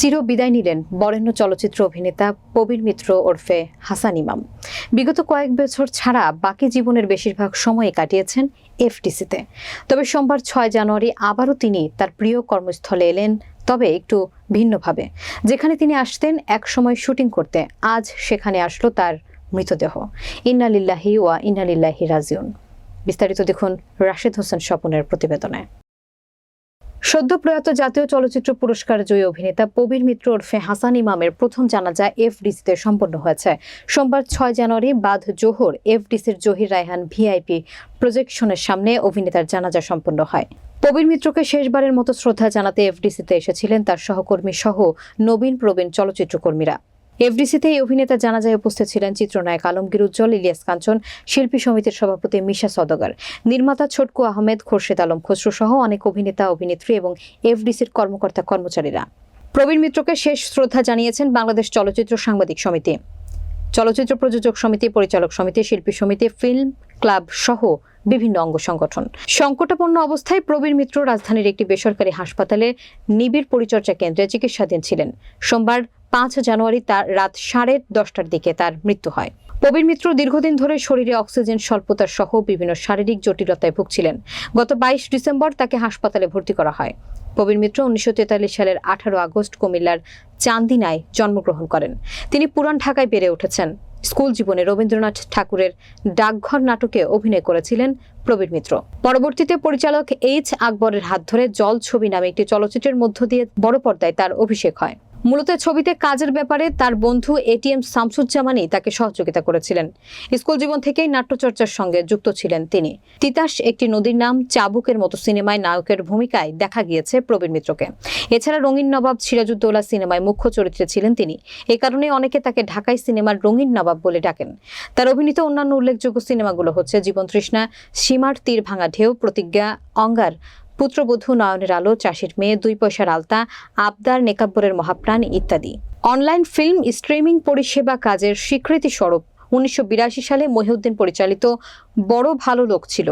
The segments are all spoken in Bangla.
চির বিদায় নিলেন বরেণ্য চলচ্চিত্র অভিনেতা প্রবীর মিত্র ওরফে হাসান ইমাম। বিগত কয়েক বছর ছাড়া বাকি জীবনের বেশিরভাগ সময় কাটিয়েছেন এফটিসিতে তবে সোমবার ছয় জানুয়ারি আবারও তিনি তার প্রিয় কর্মস্থলে এলেন, তবে একটু ভিন্নভাবে। যেখানে তিনি আসতেন এক সময় শুটিং করতে। আজ সেখানে আসলো তার মৃতদেহ। ইন্নালিল্লাহি ওয়া ইন্নালিল্লাহি রাজিউন। বিস্তারিত দেখুন রাশেদ হোসেন স্বপনের প্রতিবেদনে। সদ্য প্রয়াত জাতীয় চলচ্চিত্র পুরস্কার জয়ী অভিনেতা প্রবীর মিত্র ওরফে হাসান ইমামের প্রথম জানাজা এফডিসিতে সম্পন্ন হয়েছে। সোমবার ছয় জানুয়ারি বাদ জোহর এফডিসির জহির রায়হান ভিআইপি প্রজেকশনের সামনে অভিনেতার জানাজা সম্পন্ন হয়। প্রবীর মিত্রকে শেষবারের মতো শ্রদ্ধা জানাতে এফডিসিতে এসেছিলেন তার সহকর্মী সহ নবীন প্রবীণ চলচ্চিত্রকর্মীরা। এফডিসিতে এই অভিনেতা জানাজায় উপস্থিত ছিলেন চিত্রনায়ক আলমগীর উজ্জ্বল, ইলিয়াস কাঞ্চন, শিল্পী সমিতির সভাপতি মিশা সদগার নির্মাতা ছোটকু আহমেদ, খোরশেদ আলম খসরু সহ অনেক অভিনেতা, অভিনেত্রী এবং এফডিসির কর্মকর্তা কর্মচারীরা। প্রবীণ মিত্রকে শেষ শ্রদ্ধা জানিয়েছেন বাংলাদেশ চলচ্চিত্র সাংবাদিক সমিতি। চলচ্চিত্র প্রযোজক সমিতি, পরিচালক সমিতি, শিল্পী সমিতি, ফিল্ম ক্লাব সহ বিভিন্ন অঙ্গ সংগঠন। সংকটাপন্ন অবস্থায় প্রবীর মিত্র রাজধানীর একটি বেসরকারি হাসপাতালে নিবিড় পরিচর্যা কেন্দ্রে চিকিৎসাধীন ছিলেন। সোমবার পাঁচ জানুয়ারি তার রাত সাড়ে দশটার দিকে তার মৃত্যু হয়। প্রবীর মিত্র দীর্ঘদিন ধরে শরীরে অক্সিজেন স্বল্পতা সহ বিভিন্ন শারীরিক জটিলতায় ভুগছিলেন। গত বাইশ ডিসেম্বর তাকে হাসপাতালে ভর্তি করা হয়। প্রবীর মিত্র উনিশশো তেতাল্লিশ সালের আঠারো আগস্ট কুমিল্লার চান্দিনায় জন্মগ্রহণ করেন। তিনি পুরান ঢাকায় বেড়ে উঠেছেন। স্কুল জীবনে রবীন্দ্রনাথ ঠাকুরের ডাকঘর নাটকে অভিনয় করেছিলেন প্রবীর মিত্র। পরবর্তীতে পরিচালক এইচ আকবরের হাত ধরে জল ছবি নামে একটি চলচ্চিত্রের মধ্য দিয়ে বড় পর্দায় তার অভিষেক হয়। মূলত ছবিতে কাজের ব্যাপারে তার বন্ধু এটিএম শামসুজ্জামানই তাকে সহযোগিতা করেছিলেন। স্কুল জীবন থেকেই নাট্যচর্চার সঙ্গে যুক্ত ছিলেন তিনি। তিতাস একটি নদীর নাম চাবুকের মতো সিনেমায় নায়কের ভূমিকায় দেখা গিয়েছে প্রবীণ মিত্রকে। এছাড়া রঙিন নবাব সিরাজুদ্দৌলা সিনেমায় মুখ্য চরিত্রে ছিলেন তিনি। এ কারণে অনেকে তাকে ঢাকাই সিনেমার রঙিন নবাব বলে ডাকেন। তার অভিনীত অন্যান্য উল্লেখযোগ্য সিনেমাগুলো হচ্ছে জীবন তৃষ্ণা, সীমার তীর ভাঙা ঢেউ, প্রতিজ্ঞা, অঙ্গার পুত্রবধূ নয়নের আলো, চাষির মেয়ে, দুই পয়সার আলতা, আবদার, নেকাব্বরের মহাপ্রাণ ইত্যাদি। অনলাইন ফিল্ম স্ট্রিমিং পরিষেবা কাজের স্বীকৃতি স্বরূপ উনিশশো বিরাশি সালে মহিউদ্দিন পরিচালিত বড় ভালো লোক ছিল।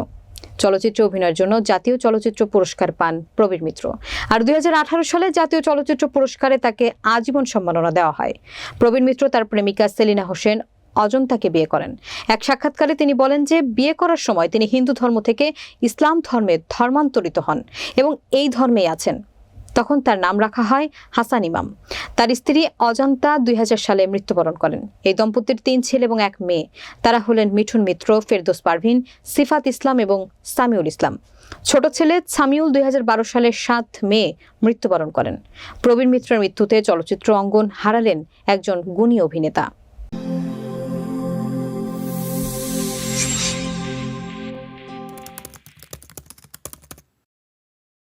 চলচ্চিত্র অভিনয়ের জন্য জাতীয় চলচ্চিত্র পুরস্কার পান প্রবীর মিত্র। আর দুই হাজার আঠারো সালে জাতীয় চলচ্চিত্র পুরস্কারে তাকে আজীবন সম্মাননা দেওয়া হয়। প্রবীর মিত্র তার প্রেমিকা সেলিনা হোসেন অজন্তাকে বিয়ে করেন। এক সাক্ষাৎকারে তিনি বলেন যে, বিয়ে করার সময় তিনি হিন্দু ধর্ম থেকে ইসলাম ধর্মে ধর্মান্তরিত হন এবং এই ধর্মেই আছেন। তখন তার নাম রাখা হয় হাসান ইমাম। তার স্ত্রী অজন্তা দুই হাজার সালে মৃত্যুবরণ করেন। এই দম্পতির তিন ছেলে এবং এক মেয়ে। তারা হলেন মিঠুন মিত্র, ফেরদোস পারভিন, সিফাত ইসলাম এবং সামিউল ইসলাম। ছোট ছেলে সামিউল দুই সালের সাত মে মৃত্যুবরণ করেন। প্রবীণ মিত্রের মৃত্যুতে চলচ্চিত্র অঙ্গন হারালেন একজন গুণী অভিনেতা।